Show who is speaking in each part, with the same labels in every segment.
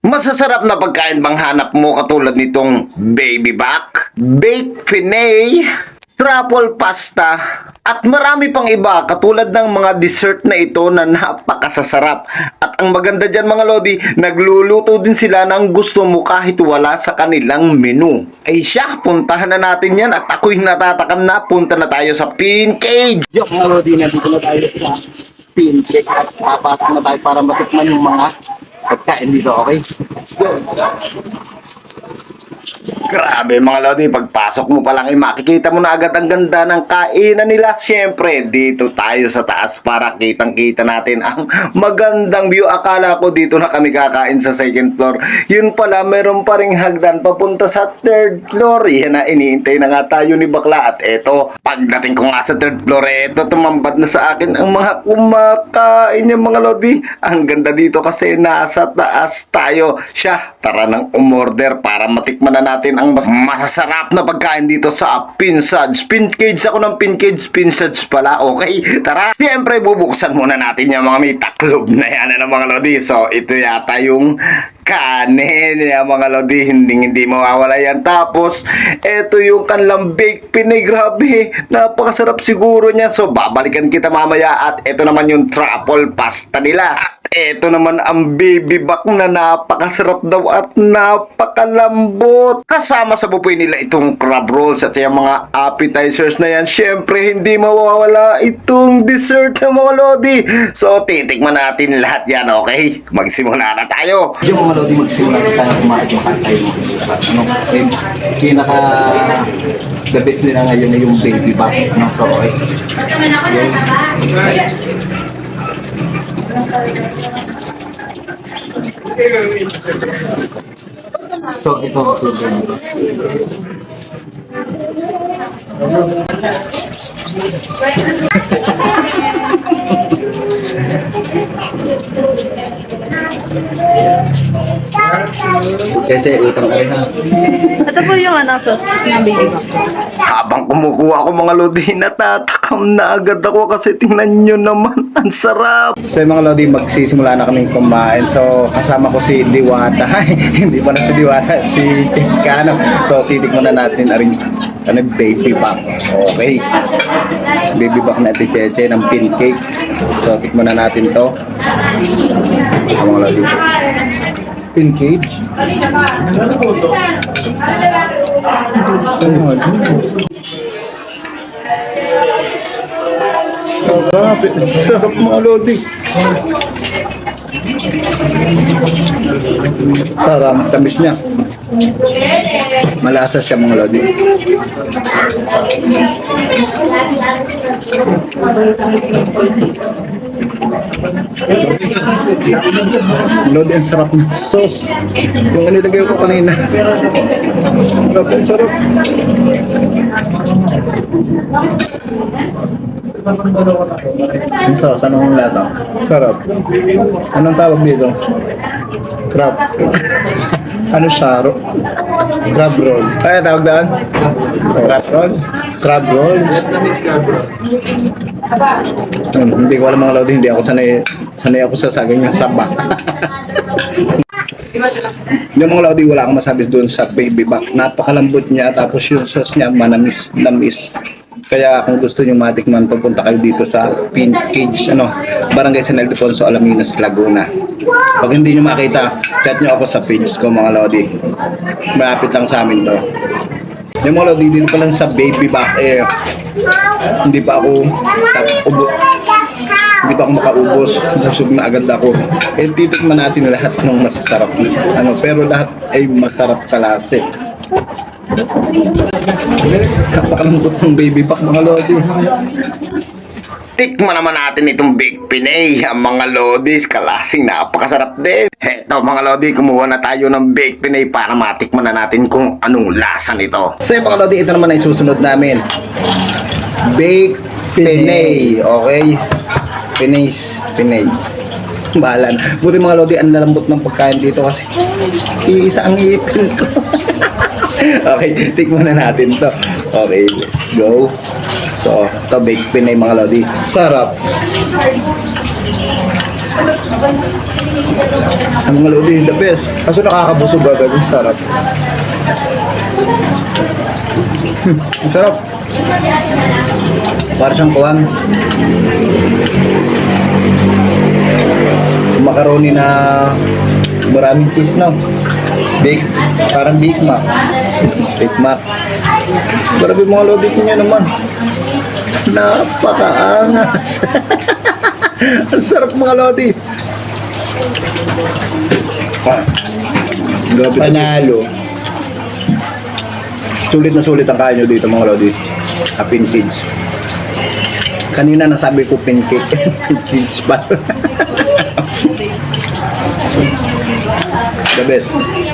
Speaker 1: Masasarap na pagkain bang hanap mo katulad nitong baby back, baked filet, truffle pasta, at marami pang iba katulad ng mga dessert na ito na napakasasarap. At ang maganda dyan mga lodi, nagluluto din sila ng gusto mo kahit wala sa kanilang menu. Ay siya, puntahan na natin yan at ako'y natatakam na, punta na tayo sa pin cage.
Speaker 2: Yo, mga lodi, nandito na tayo sa pancake at papasok na tayo para matikman yung mga pagkain dito, okay? Let's go!
Speaker 1: Grabe mga lodi, pagpasok mo pa lang ay makikita mo na agad ang ganda ng kainan nila. Siyempre, dito tayo sa taas para kitang-kita natin ang magandang view. Akala ko dito na kami kakain sa second floor. Yun pala, meron pa ring hagdan papunta sa third floor. Yan na, iniintay na nga tayo ni Bakla. At eto, pagdating ko nga sa third floor, eto, tumambad na sa akin ang mga kumakain yung mga lodi. Ang ganda dito kasi nasa taas tayo. Siya, tara nang umorder para matikman na natin ang mas masasarap na pagkain dito sa Pinsage. Pincage ako ng Pincage, Pinsage pala. Okay, tara. Siyempre, bubuksan muna natin yung mga may taklob na yan ng mga lodi. So, ito yata yung kanin yung mga lodi. Hindi, hindi mawawala yan. Tapos, ito yung kanilang baked pinay. Grabe, napakasarap siguro niyan. So, babalikan kita mamaya. At ito naman yung truffle pasta nila. At ito naman ang baby back na napakasarap daw at napakalambot. Kasama sa bupoy nila itong crab rolls at yung mga appetizers na yan. Siyempre, hindi mawawala itong dessert ng mga lodi. So, titikman natin lahat yan, okay? Magsimula na tayo.
Speaker 2: Yung mga lodi, magsimula na tayo kumain makain tayo ng ano, pinaka the best nila ngayon ay yung baby back, no? So, okay. So, ito ang back. Tete, utang ka rin ha.
Speaker 3: Ito po yung ano, sauce na baby ko.
Speaker 1: Habang kumukuha ako mga lodi, natatakam na agad ako kasi tingnan nyo naman, ang sarap.
Speaker 2: So mga Lodi, magsisimula na kaming kumain. So kasama ko si Diwata. Hindi pa na si Diwata, si Chescano. So titikman na natin na rin ano, baby back. Okay. Baby back na ito Cheche ng pin cake. So tikman na natin to. Ito mga Lodi. Pin cage. Grabe, sarap mga Lodi. Sarap, tamis niya. Malasa siya mga Lodi. Lodi, ang sarap ng sauce. Yung nilagay ko kanina. Sarap, sarap. Ang sauce, anong lasa? Sarap. Anong tawag dito? Crab. ano siya? Ro- Crab roll. Ano tawag daan? Crab roll? Crab roll? Hmm, hindi ko alam mga lodi, hindi ako sanay, sanay ako sa saging ng saba. yung mga lodi, wala akong masabi doon sa baby back. Napakalambot niya, tapos yung sauce niya, manamis, namis. Kaya kung gusto niyo matikman to, punta kayo dito sa Pin Cage, ano, Barangay San Ildefonso, Alaminos, Laguna. Pag hindi niyo makita, chat niyo ako sa page ko mga lodi. Malapit lang sa amin to. Yung mga lodi, dito pa lang sa baby back, eh, hindi pa ako ubo, hindi pa ako makaubos. Busog na agad ako. Eh, titikman natin lahat ng masasarap. Ano, pero lahat ay masarap kalase. Napakalambot ng baby back mga lodi.
Speaker 1: Tikman naman natin itong Big Pinay. Ang mga lodis, kalasing napakasarap din. Heto mga lodi, kumuha na tayo ng Big Pinay para matikman na natin kung anong lasa nito.
Speaker 2: So mga lodi, ito naman ay susunod namin. Baked Pinay. Okay? Pinay. Pinay. Bahalan. Buti mga lodi, ang lalambot ng pagkain dito kasi iisa ang ipin ko. okay, tikman na natin to. Okay, let's go. So, ito baked Pinay mga lodi. Sarap. Ang mga lodi, the best. Kaso nakakabusog agad, sarap. Hmm, sarap. Para siyang kuwan. Macaroni na maraming cheese, no? Big, parang Big Mac. Big Mac. Grabe mga lodi niya naman. Napakaangas. Ang sarap mga lodi. Pa. Grabe. Panalo. Sulit na sulit ang kain nyo dito mga lodi. A vintage. Kanina nasabi ko pancake. vintage pa. The best.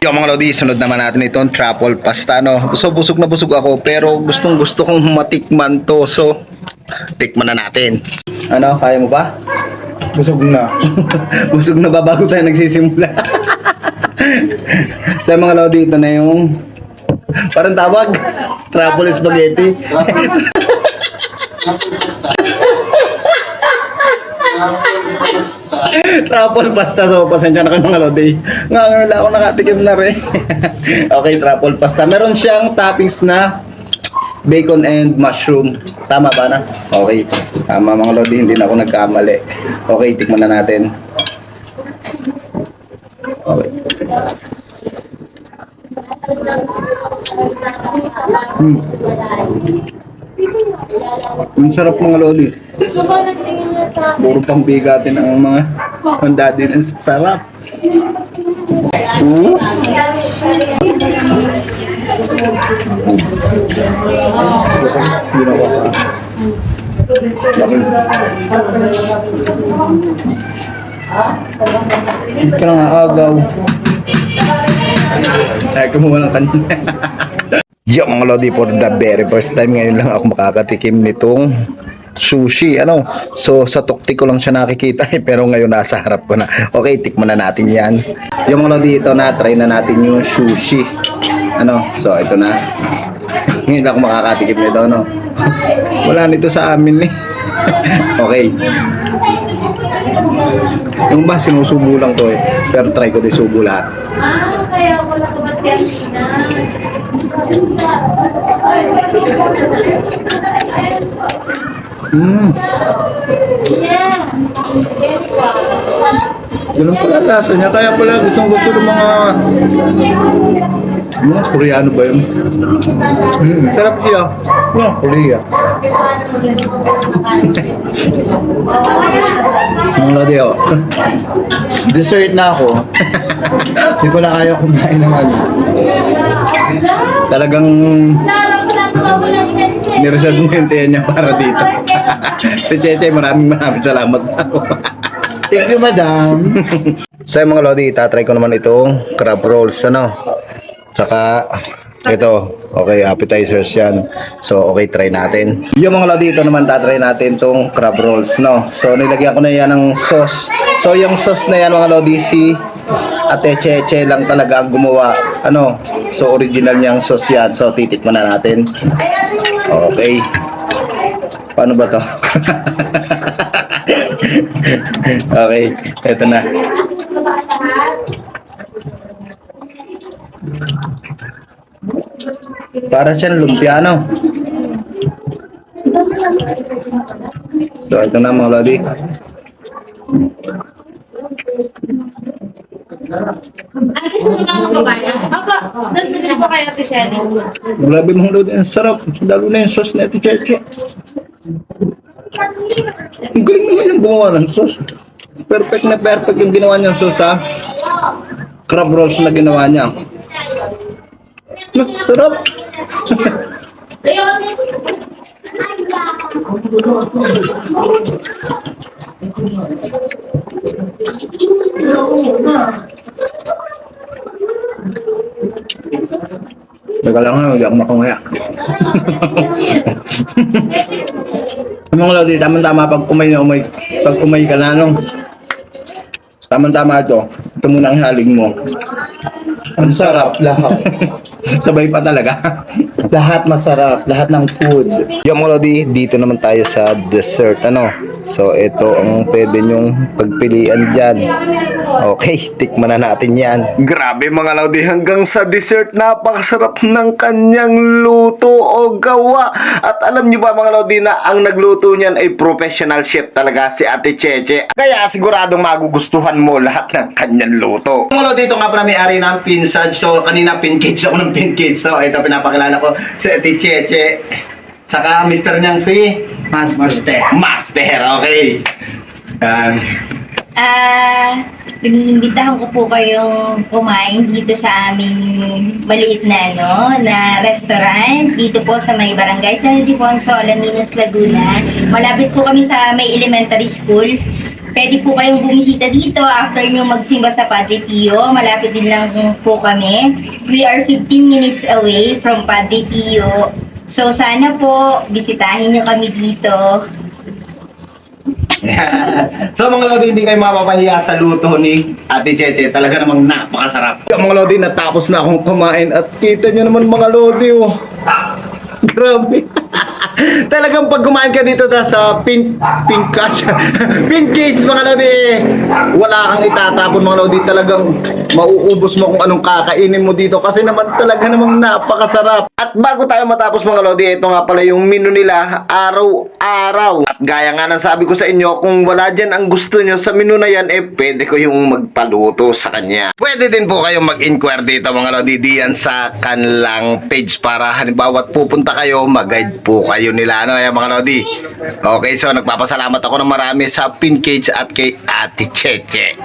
Speaker 2: Yung mga lodi, sunod naman natin itong truffle pasta, no? So, busog na busog ako, pero gustong gusto kong matikman to. So, tikman na natin. Ano, kaya mo ba? Busog na. busog na ba bago tayo nagsisimula? Sa mga lodi, ito na yung parang tawag, truffle spaghetti. Truffle pasta so pasensya na kayo mga lodi. Nga nga wala ako nakatikim na rin. okay, truffle pasta. Meron siyang toppings na bacon and mushroom. Tama ba na? Okay. Tama mga lodi, hindi na ako nagkamali. Okay, tikman na natin. Okay. Hmm. Ang sarap mga lodi. Puro pang bigatin ang mga handa din ang sarap. Mm. Ginawa ka. Hindi ka nga agaw. Ay, kumuha ng kanina. Yo mga lodi for the very first time ngayon lang ako makakatikim nitong sushi ano? So sa tukti ko lang siya nakikita eh, pero ngayon nasa harap ko na. Okay tikman na natin yan. Yung mga lodi ito na try na natin yung sushi. Ano? So ito na. Ngayon ako makakatikim nito no wala nito sa amin eh. Okay. Yung ba sinusubo lang to eh. Pero try ko din subo lahat.
Speaker 4: Ah, kaya wala ka ba't kanina?
Speaker 2: Mm. Ganun pala ang lasa niya. Kaya pala gustong gusto ng mga... Mga Koreano ba yun? Mm, sarap siya. Mga Korea. Mga lodi oh. Dessert na ako. Hindi ko na kaya kumain ng ano. Talagang nireserve mo yung tiyan niya para dito. Si Cheche, maraming maraming salamat ako. Thank you, madam. so, yung mga lodi, tatry ko naman itong crab rolls, ano? Tsaka, ito, okay, appetizers yan. So, okay, try natin. Yung mga lodi, ito naman tatry natin itong crab rolls, no? So, nilagyan ko na yan ng sauce. So, yung sauce na yan, mga lodi, si Ate Cheche lang talaga ang gumawa. Ano? So, original niyang sauce yan. So, titikman na natin. Okay. Paano ba to? okay, eto na. Para siyang lumpia, no? So, ito na mga lodi.
Speaker 4: Ay, kasi wala ka kabayan.
Speaker 3: Apa, nagsigil po kayo, Ate Shelly.
Speaker 2: Grabe mga lodi, ang sarap. Lalo na yung sauce na ito, Cheche. Ang galing naman yung gumawa ng sauce. Perfect na perfect yung ginawa niyang sauce, ha? Crab rolls na ginawa niya. Sarap. Teka lang ha, hindi ako makamaya. Ang mga lodi, tama-tama pag umay na umay, pag umay ka na, no? Tama-tama ito. Ito muna ang haling mo. Ang sarap lahat. Sabay pa talaga. Lahat masarap, lahat ng food. Yung mga lodi, dito naman tayo sa dessert, ano. So, ito ang pwede nyong pagpilian dyan. Okay, tikman na natin yan.
Speaker 1: Grabe mga Lodi, hanggang sa dessert, napakasarap ng kanyang luto o gawa. At alam niyo ba mga Lodi na ang nagluto niyan ay professional chef talaga si Ate Cheche. Kaya siguradong magugustuhan mo lahat ng kanyang luto.
Speaker 2: Mga lodi, ito nga pala may-ari ng Pinsad. So, kanina pinkage ako ng pinkage. So, ito pinapakilala ko si Ate Cheche. Tsaka mister niyang si Master.
Speaker 1: Master, okay.
Speaker 2: Yan.
Speaker 5: Ah, iniimbitahan ko po kayong kumain dito sa aming maliit na ano, na restaurant dito po sa may barangay San Ildefonso, Alaminos, Laguna. Malapit po kami sa may elementary school. Pwede po kayong bumisita dito after nyo magsimba sa Padre Pio. Malapit din lang po kami. We are 15 minutes away from Padre Pio. So sana po bisitahin nyo kami dito.
Speaker 2: so mga lodi, hindi kayo mapapahiya sa luto ni Ate Cheche. Talaga namang napakasarap. Mga lodi, natapos na akong kumain at kita nyo naman mga lodi, oh. Grabe. Talagang pag kumain ka dito ta sa pin pin catch pin cakes mga lodi wala kang itatapon mga lodi talagang mauubos mo kung anong kakainin mo dito kasi naman talaga namang napakasarap
Speaker 1: At bago tayo matapos mga Lodi, ito nga pala yung menu nila araw-araw. At gaya nga ng sabi ko sa inyo, kung wala dyan ang gusto nyo sa menu na yan, eh pwede ko yung magpaluto sa kanya. Pwede din po kayong mag-inquire dito mga Lodi diyan sa kanilang page para halimbawa pupunta kayo, mag-guide po kayo nila ano yan mga Lodi. Okay, so nagpapasalamat ako ng marami sa Pin Cage at kay Ate Cheche.